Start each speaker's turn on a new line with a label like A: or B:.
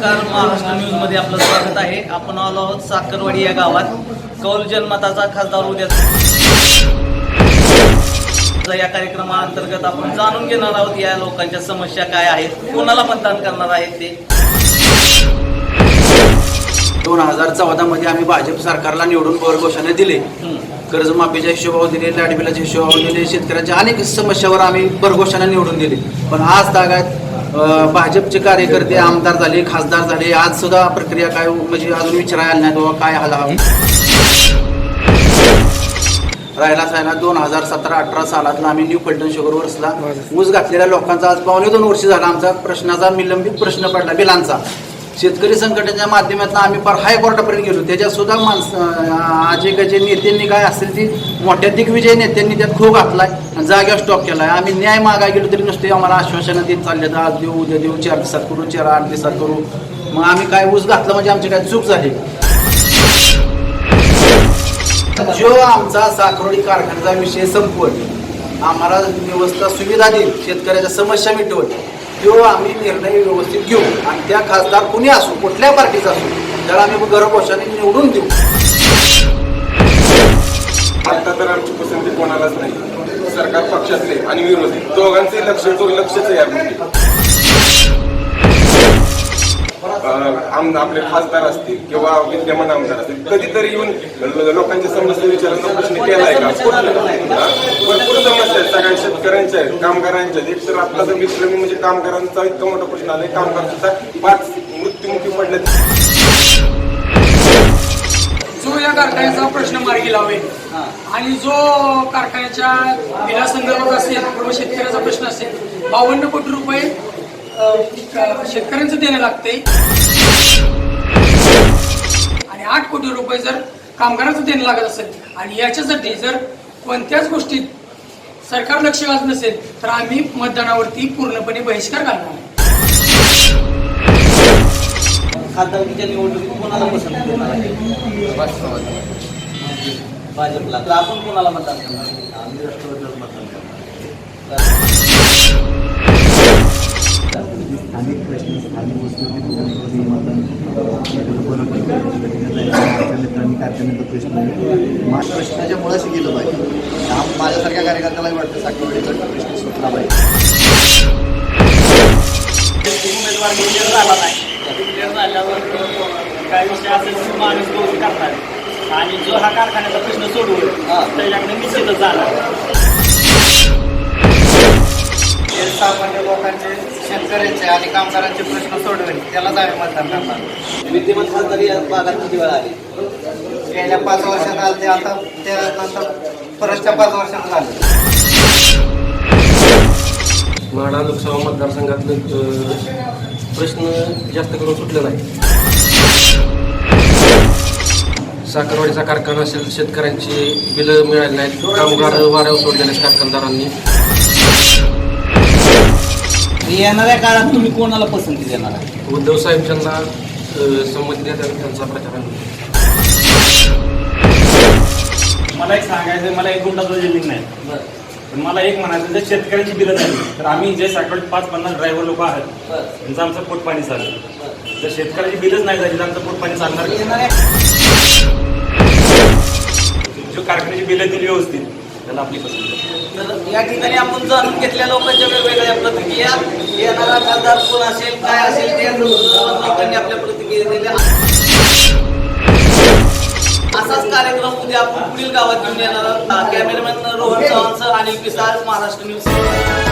A: मध्ये आपलं स्वागत आहे. आपण आलो आहोत साखरवाडी या गावात. कौल जनमताचा खासदार उद्या या कार्यक्रमाअंतर्गत आपण जाणून घेणार आहोत या लोकांच्या समस्या काय आहेत कोणाला मतदान करणार आहेत ते.
B: हजार चौदामध्ये आम्ही भाजप सरकारला निवडून घोषणा दिले. कर्जमाफीच्या हिशोबावर दिले लाडबिलाच्या हिशोबावर दिले शेतकऱ्यांच्या अनेक समस्यावर आम्ही भरघोषणा निवडून दिले. पण आज तागात भाजपचे कार्यकर्ते आमदार झाले खासदार झाले आज सुद्धा प्रक्रिया काय म्हणजे अजून विचारायला नाही बाबा काय हाला राहिला सायला दोन हजार सतरा अठरा सालातला आम्ही न्यू पलटण शुगर वर्सला. ऊस घातलेल्या लोकांचा आज पावणे दोन वर्ष झाला आमचा प्रश्नाचा निलंबित प्रश्न पडला बिलांचा. शेतकरी संघटनेच्या माध्यमातून आम्ही फार हायकोर्टापर्यंत गेलो. त्याच्यातसुद्धा माणसं आजेकाचे नेत्यांनी काय असेल ती मोठ्या दिग्विजय नेत्यांनी त्यात खो घातला आहे जागेवर स्टॉप केला आहे आम्ही न्याय मागाय गेलो तरी नुसते आम्हाला आश्वासनं देत चालले तर आज देऊ उद्या देऊ चार दिवसात करू चार आठ दिवसात करू. मग आम्ही काय ऊस घातलं म्हणजे आमची काय चूक झाली? जो आमचा साखरोडी कारखान्याचा विषय संपवत आम्हाला व्यवस्था सुविधा देईल शेतकऱ्याच्या समस्या मिटवत तो आम्ही निर्णय व्यवस्थित घेऊ. आणि त्या खासदार कुणी असो कुठल्या पार्टीचा असो त्याला आम्ही घरपोषाने निवडून देऊ.
C: आता तर आमची पसंती कोणालाच नाही. सरकार पक्षातले आणि विरोधी. दोघांचे लक्ष दुर्लक्षच आहे यामध्ये म्हणजे. आम आपले खासदार असतील किंवा विद्यमान आमदार असतील कधीतरी येऊन लोकांच्या समस्या विचारांचा प्रश्न केलाय का? भरपूर समस्या आहेत सगळ्या शेतकऱ्यांच्या आहेत कामगारांच्या आहेत. एक तर आपला जर विश्रमी म्हणजे कामगारांचा इतका मोठा प्रश्न आलाय कामगार सुद्धा पाच मृत्युमुखी पडले
D: जो या कारखान्याचा प्रश्न मार्गी लावेल आणि जो कारखान्याच्या बिलासंदर्भात असेल किंवा शेतकऱ्याचा प्रश्न असेल बावन्न कोटी रुपये शेतकऱ्यांचं देणं लागतंय. आणि आठ कोटी रुपये जर कामगारांचं देणं लागत असेल आणि याच्यासाठी जर कोणत्याच गोष्टीत सरकार लक्ष घालत नसेल तर आम्ही मतदानावरती पूर्णपणे बहिष्कार घालणार
A: खासदारकीच्या निवडणुकीत कोणाला पसंत करणार आहे? भाजपला. तर आपण कोणाला मतदान करणार? आम्ही राष्ट्रवादीला मतदान
E: अनेक प्रश्न स्थानिक वस्तूंची मतदान बनवतो मित्रांनी कारखान्याचा प्रश्न माझ्या प्रश्नाच्या मुळाशी गेलं पाहिजे. माझ्यासारख्या कार्यकर्त्यालाही वाटतं साखरवाडीचा प्रश्न सुटला पाहिजे.
A: उमेदवार क्लिअर झाला नाही. क्लिअर झाल्यावर काय विषय असेल माणूस गोष्टी करणार आणि जो हा कारखान्याचा प्रश्न सोडवून त्याच्याकडे निश्चितच जाणार
F: सामान्य लोकांचे शेतकऱ्यांचे आणि कामगारांचे प्रश्न सोडवेल त्यालाच आम्ही मतदान करणार.
A: विद्यमान खासदार या भागात किती वेळा आले?
F: गेल्या पाच वर्षात आले ते आता त्यानंतर परतच्या पाच वर्षात झालं.
G: माढा लोकसभा मतदारसंघातलं प्रश्न जास्त करून सुटले नाही. साखरवाडीचा कारखाना असेल शेतकऱ्यांची बिलं मिळाली नाहीत. कामगार वाऱ्यावर सोडलेले आहेत कारखानदारांनी.
A: येणाऱ्या काळात तुम्ही कोणाला पसंती देणार आहे?
G: उद्धव साहेब ज्यांना अ, संमती देतात त्यांचा प्रचार आहे.
H: मला एक सांगायचं मला एक सुद्धा जमीन नाही. पण मला एक म्हणायचं जर शेतकऱ्यांची बिलं झाली तर आम्ही जे साकडे पाच पन्नास ड्रायव्हर लोक आहेत त्यांचं आमचं पोट पाणी चाललं. जर शेतकऱ्याची बिलच नाही झाली तर आमचं पोट पाणी चालणार
A: येणाऱ्या
H: जो कारखान्याची बिलं दिली व्यवस्थित त्याला आपली पसंत
A: तर या ठिकाणी आपण जाणून घेतल्या लोकांच्या वेगवेगळ्या प्रतिक्रिया. येणारा खासदार कोण असेल काय असेल ते लोकांनी आपल्या प्रतिक्रिया दिल्या. असाच कार्यक्रम उद्या आपण पुढील गावात घेऊन येणार आहोत. कॅमेरामॅन रोहन चव्हाणसह अनिल पिसाळ महाराष्ट्र न्यूज.